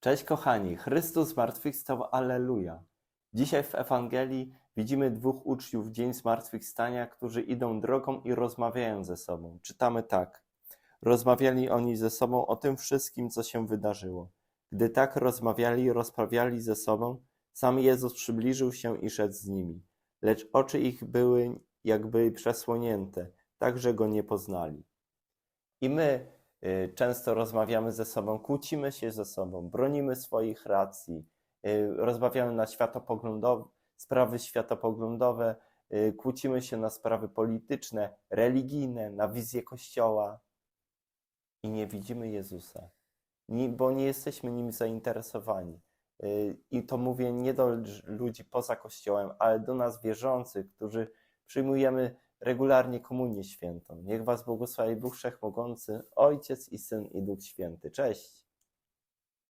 Cześć kochani, Chrystus zmartwychwstał, Alleluja. Dzisiaj w Ewangelii widzimy dwóch uczniów w dzień zmartwychwstania, którzy idą drogą i rozmawiają ze sobą. Czytamy tak. Rozmawiali oni ze sobą o tym wszystkim, co się wydarzyło. Gdy tak rozmawiali i rozprawiali ze sobą, sam Jezus przybliżył się i szedł z nimi. Lecz oczy ich były jakby przesłonięte, tak że go nie poznali. I my często rozmawiamy ze sobą, kłócimy się ze sobą, bronimy swoich racji, y, rozmawiamy na światopoglądowe, sprawy światopoglądowe, y, kłócimy się na sprawy polityczne, religijne, na wizję Kościoła i nie widzimy Jezusa, bo nie jesteśmy nim zainteresowani. Y, I to mówię nie do ludzi poza Kościołem, ale do nas wierzących, którzy przyjmujemy regularnie komunię świętą. Niech Was błogosławi Bóg Wszechmogący, Ojciec i Syn i Duch Święty. Cześć!